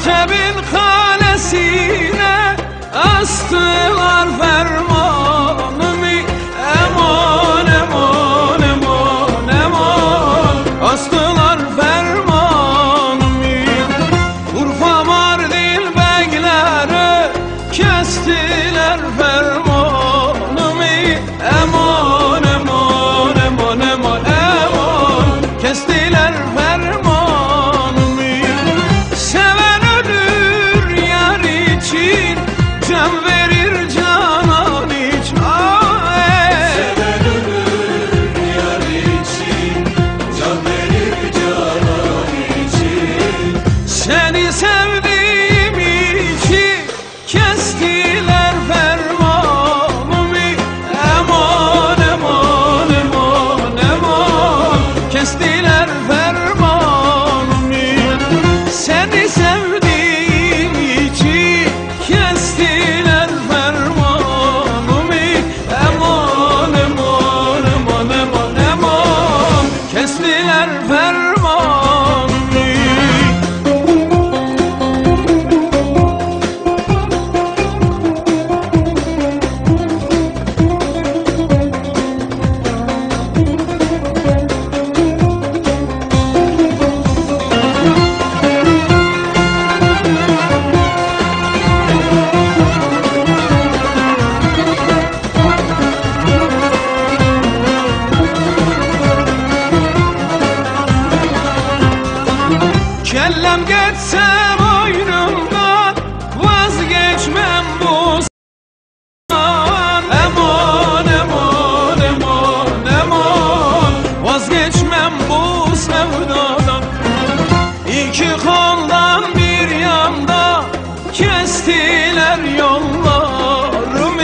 Antep'in kalesine astılar ferman sen vazgeçmem bu zaman. Emon, emon, emon, Vazgeçmem bu sevdadan. İki koldan bir yanda kestiler yollarımı.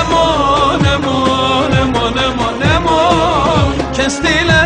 Emon, emon, emon, emon, Kestiler